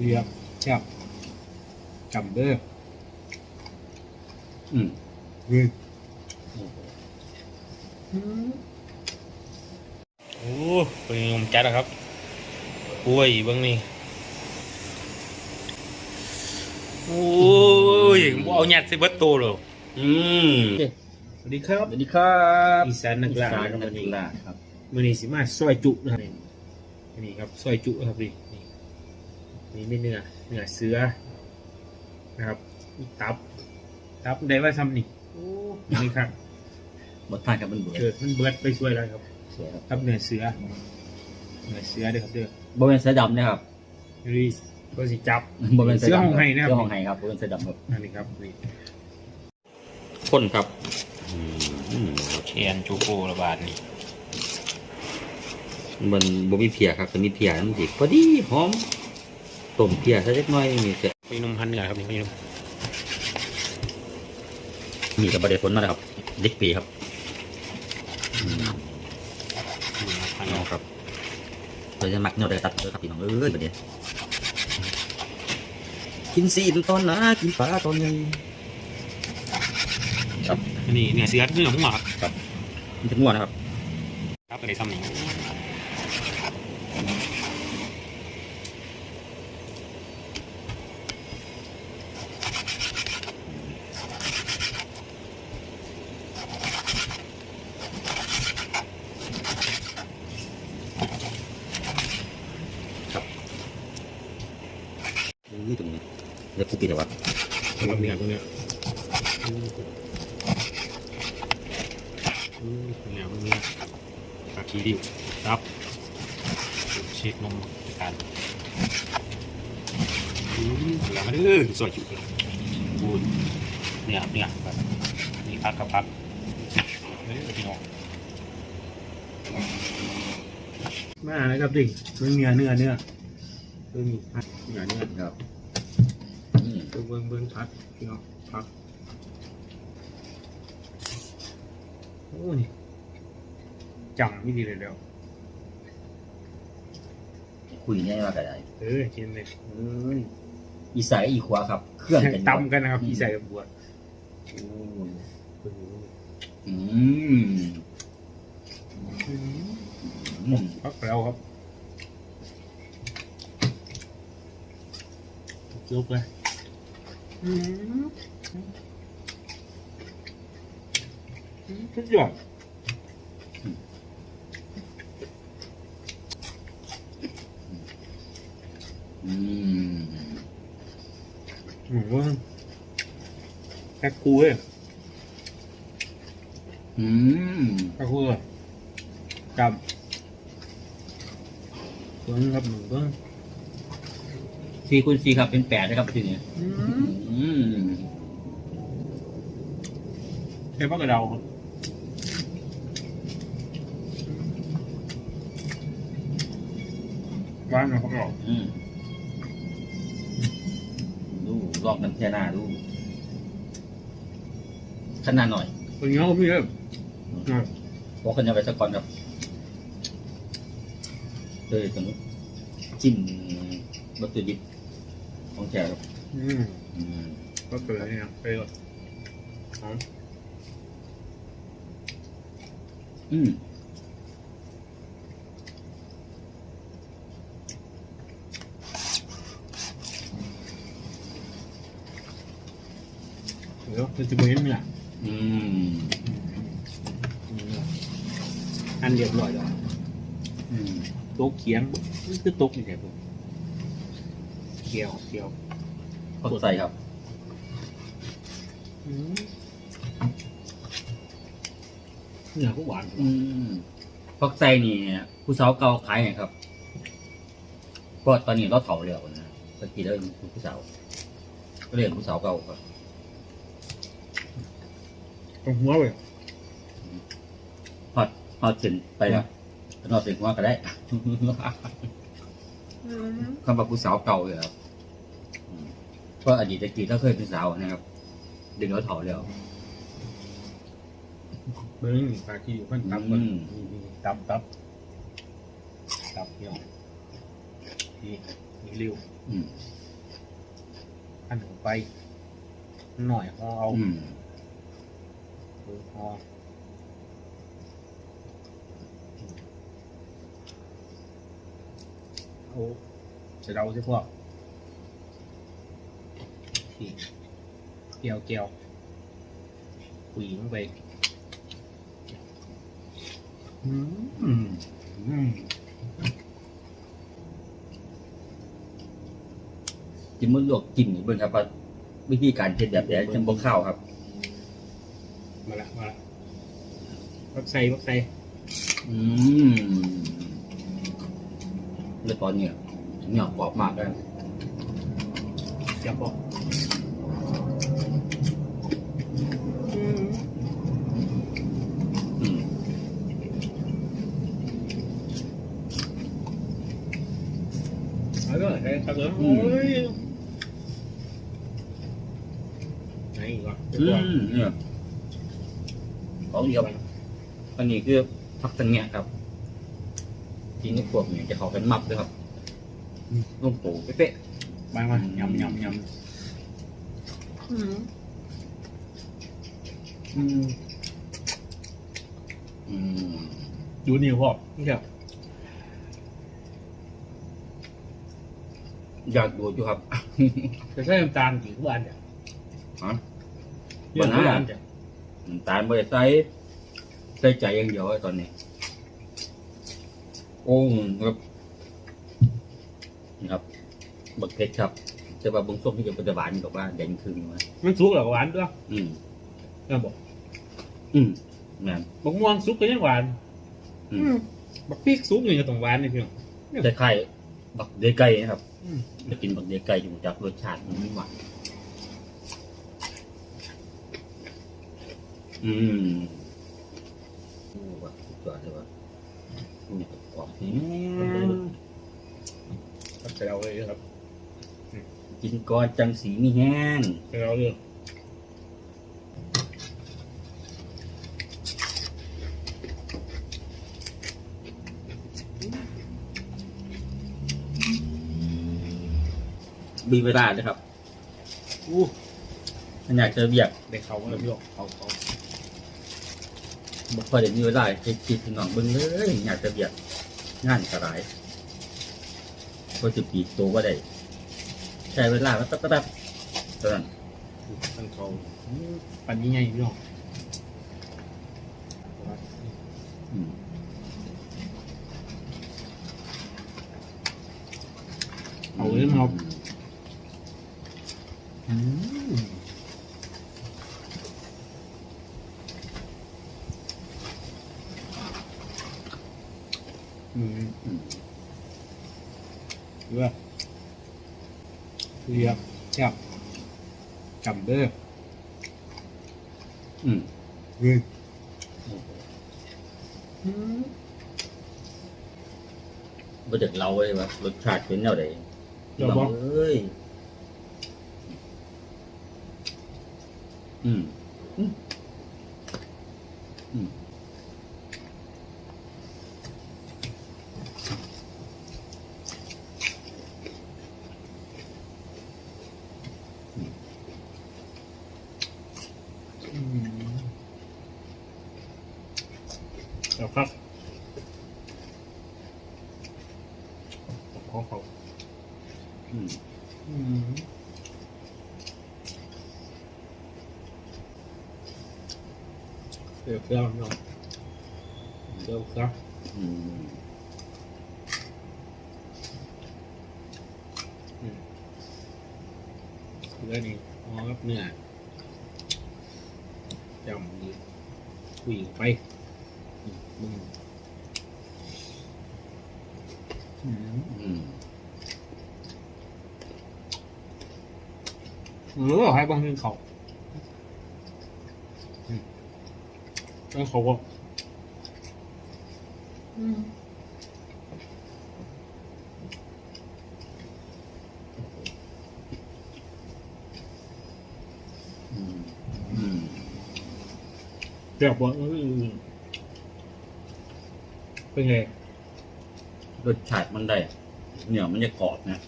เรียบแซ่บจำเด้ออืมนี่โอ้เป็นงมจัดนะครับกล้วยเบ้างนี่โอ้ยบ่เอาหยัดใส่เบิดโตเลยอืมสวัสดีครับสวัสดีครับอีสานนักล่าอีสานครับนัวันกนี้ล่าครับวันนี้สิมาซอยจุนะครับนี่ครับซอยจุครับนี่ นี่นี่ไม่เนื้อเนื้อเสือนะครับมีตับ ตับได้ว่าซ้ำนี่โอ้นี่ครับบททานกับมันเบื่อเกิดมันเบิดไปช่วยแล้วครับสวยครับครับเนื้อเสือเนื้อเสือเด้อครับเด้อบ่เป็นเสือดำนะครับนี่ก็สิจับบ่เป็นเสือห้องไห้นะครับเสือห้องไห้ครับบ่เป็นเสือดำครับนั่นนี่ครับนี่ข้นครับเชียนจูโกระบาดนี่มันบ่มีเพียครับแต่มีเพียมันสิพอดีหอม ต้มเพียสักเล็กน้อยมีเสร็จมีนมพันธุ์กันครับนี่มีนมมีกับบะเดผลมาแล้วครับเด็กปีครับอืมพันธุ์เอาครับเราจะมักเนาะได้ตัดเลยครับพี่น้องเอ้ยประเดี๋ยวกินซีนตอนนะกินปลาตอนยังครับอันนี่เนี่ยเสือเนื้อหมูหมักมันจะง่วนะครับครับอะไรซ้ำนี่ นี่ตรงนี้เดี๋ยวกูปิดเถอะวะสำหรับเนื้อตรงเนี้ยอืมเนี่ยมันมีปลาคีริวครับเช็ดนมกันอืมเหลือมาเด้อสวยจุดเลยพูดเนี่ยเนี่ยแบบนี่พักกับพักเฮ้ยพี่น้องมาแล้วครับดิเบิ้งเนื้อเนื้อเนื้อเบิ้งนี่พั ดเนื้อเนื้อครับอืมเบิ้งเบิ้งเบิ้งพัดพี่น้องพัดโอ้นี่จำไม่ดีเลยเดี๋ยวคุยง่ายมากก็ได้เออกินเลยเอ้ยอีสายอีขวาครับ เครื่องกันตำกันนะครับพี่ใส่กับบวชโอ้โอ้โหอืมอืมพักแล้วครับ ยกเลยอืมสุดยอดอืมอืมว่าแค่คูเลยอืมแค่คู่จับเบิ้งครับหนึ่งเบิ้ง สี่คูณสี่ครับเป็นแปดนะครับทีนี้อืมอืมใช่ปะกระเดาครับบ้านเราพักเราอืมดูลองกันแค่หน้าดูขนาดหน่อยคนเงี้ยพี่เอ้ยอะพอคนจะไปสักก่อนครับเลยตรงนี้จิ้มวัตถุดิบ ของแกครับอืมอืมก็เกิดเนี่ยไปก่อนหอมอืมเดี๋ยวเราจะไปเห็นเนี่ยอืมอันเรียบร้อยแล้วอืม โต๊ะเขียงนี่คือโต๊ะนี่แหละผม เกี่ยวเกี่ยวเข้าใจครับอืมเนื้อก็หวานอืมพอกใจนี่ผู้สาวเก่าขายไงครับเพราะตอนนี้เราเถาแล้วนะตะกี้เราเป็นผู้สาวก็เรียนผู้สาวเก่าครับตรงหัวเลยฮอดฮอดเส้นไปนะนอดเส้นหัว่าก็ได้ คำว่าผู้สาวเก่าเลยครับอืมเพราะอดีตตะกี้เราเคยเป็นสาวนะครับ ดึงเราเถาแล้ว เบิ้งปลาที่อยู่ขั้นตับก่อนอืม นี่นี่ตับตับตับเกี่ยวนี่นนี่เร็วอืมอันหนึ่งไป หน่อยพอเอาอืม เออพอ โอ้จะเดาใช่พวกนี่เกี่ยวเกี่ยวปุ๋ยลงไปอืมอืมจิมมันลวกจิ้มนี่เบิ่งครับว่าวิธีการเฮ็ดแบบไหนจังบ่ข้าวครับ มาละมาละวักใส่วักใส่อืม แล้วตอนเนี้ยเนี่ยกรอบมากเลยจับบอกอืมอืมเอาก็ใส่ครับเออโอ้ยไหนอีกวะอืมเนี่ยของเดียวอันนี้คือผักสังเงียครับ กินกับพวกเนี่ยจะเข้ากันมับเลยครับลูกโป่เป๊ะมามายำยำยำอืมๆอืมอืมดูนี่พ่อนี่ครับอยากดูอยู่ครับ จะใช้น้ำตาลกี่ทุกอันเนี่ยฮะเยอะทุกอันเนี่ย น้ำตาลบริใส่ใส่ใจอย่างเดียวอะตอนนี้ โอ้ครับนี่ครับบักเพชรครับแต่ว่าบางส้มที่จะเป็นหวานกับว่าแดงครึ่งนะมันสุกหรอหวานด้วยอืมนะบอก อืมแม่นบักม่วงสุกก็ยังหวาน อืมบักพริกสุกนี่ก็ต้องหวานนี่พี่น้องคล้ายๆบักเดยไก่นะครับอืมจะกินบักเดยไก่อยู่จากรสชาติมันไม่หวานอืมโอ้ว่ะสุดยอดเลยว่ะ อืมกรอบแห้งครับใส่เราเลยครับกินก่อนจังสีมีแห้งใส่เราเลยมีเวลาเลยครับอู้ถ้าอยากจะเบียกได้เขาแล้วพี่น้องเขาเขาบ่ค่อยได้มีเวลาจะคิดถึงน้องเบิ่งเลยอยากจะเบียก งานกระไรก็จะปีกตัวว่าได้ ใช้เวลาแป๊บๆแป๊บๆตอนนั้นตั้งเขาอืมปันยังไงพี่น้องอืมเอาเลยมาเอาอืมอืม อืม เรือเรียบจับจับเด้ออืมเฮ้ยบ่เด็กเราเลยว่ารสชาติเป็นแนวใดเราบอก เอ้ยอืมอืม เอาครับของเขาอืมอืมเดี๋ยวเครื่องเนาะเดี๋ยวครับอืมเรื่องนี้อ๋อครับเนื้อจำดีคุยไปอืมอืมอืม หรือว่าให้บางทีเขาอืมแล้วเขาก็อืมอืมอืมเดี๋ยวบอกว่าอืม เป็นไง รสชาติมันได้เนื้อมันจะกรอบนะ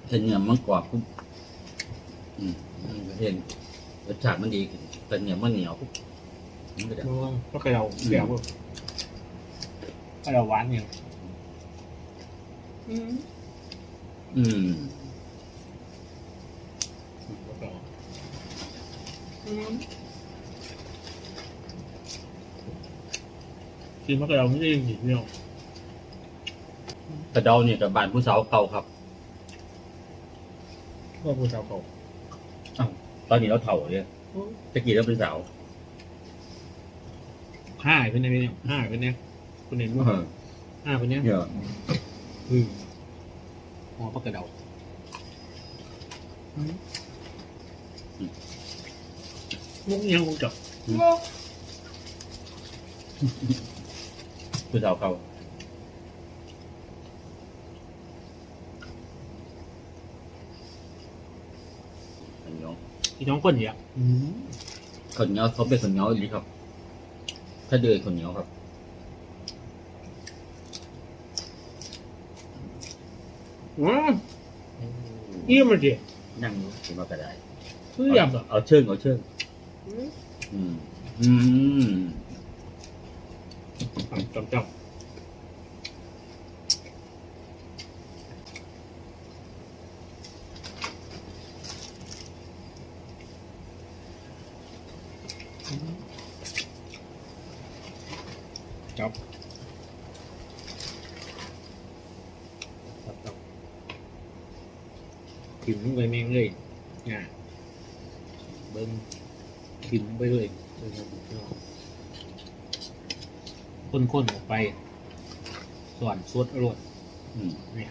อเส้นเนื้อมันกรอบปุ๊บอืมมันเห็นรสชาติมันดีขึ้นแต่เนื้อมันเหนียวปุ๊บมันก็จะ ก็เคยเราเดี๋ยวก็เราหวานอย่างอืม กินมะกระเราไม่ได้ยินอีกเนี่ยกระเดาเนี่ยกับบานผู้สาวเก่าครับว่าผู้สาวเขาอ้าวตอนนี้เราเถ่าเลยตะกี้เราเป็นสาวห้าเป็นไงเนี่ยห้าเป็นไงคุณเห็นว่าห้าเป็นไงเดี๋ยวอืมหัวปลากระเดามุกยังมุกจับ ผู้สาวเก่าข้าวเหนียวพี่น้องคนเดียวข้าวเหนียวเขาเป็นข้าวเหนียวอีหลีครับ ถ้าเดือยข้าวเหนียวครับว้าวเยี่ยมเลยดินั่งอยู่กินมากระไดเยี่ยมอะเอาเชิงเอาเชิงอืมอืม จำจับจับจับจับขิมไปแม่งเลยเนี่ยเบิ้ง ขิมไปเลยเบิ้งครับพี่น้องข้นๆออกไปส่วนสดอร่อยอืมเนี่ย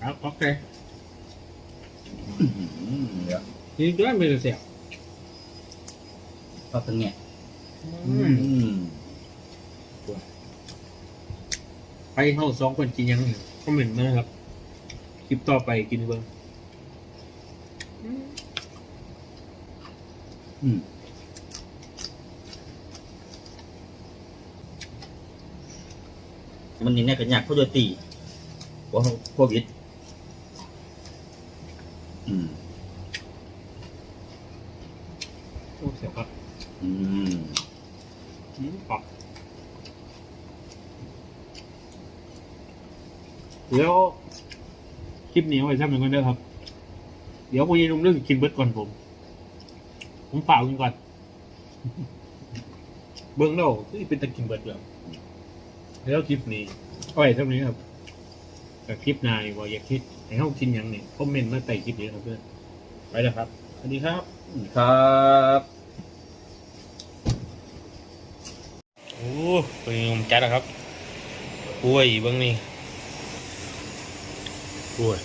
ครับโอเคอืมเดี๋ยวนี่ด้วยไม่ได้เสียบก็เป็นไงอืมอืมไปเข้าสองคนกินยังคอมเมนต์มานะครับ คลิปต่อไปกินเบิ้ง อืมมันนี่แน่กันยากเขาโดยตีว่าโควิดอืมโอ้เสียบครับอืมอืมปรับเดี๋ยวคลิปนี้เอาไว้ซ้ำหนึ่งกันเด้อครับ เดี๋ยวคุณยินนุ่มเรื่องกินเบิร์ดก่อนผม ผมเปล่ากินก่อน เบิ้งเราที่เป็นตะกินเบิร์ดแล้วแล้วคลิปนี้เอาไว้ซ้ำนี้ครับแต่คลิปหนายว่าอยากคิดให้เขากินหยังเนี่ยคอมเมนต์มาใต้คลิปนี้ครับเพื่อนไปแล้วครับสวัสดีครับ ครับโอ้เป็นงมจัดแล้วครับกล้วยเบ้างนี่กล้วย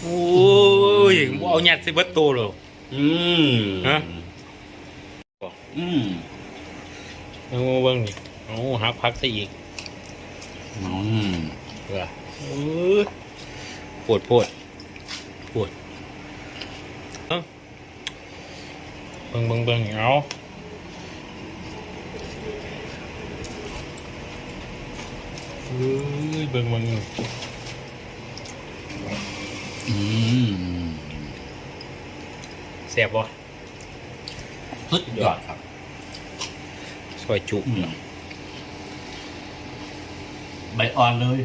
โอ้ยบ่เอาหยัดใส่เบิดโตเลย อืมฮะ อืมเอาเบิ่งนี่เอาหาพักซะอีกอืมเออเออปวดปวดปวดเอ้าเบิ่งเบิ่งเบิ่งเอาเอ้ยเบิ่งเบิ่ง อืม แซ่บบ่สุดยอดครับซอยจุอืม ใบอ่อนเลย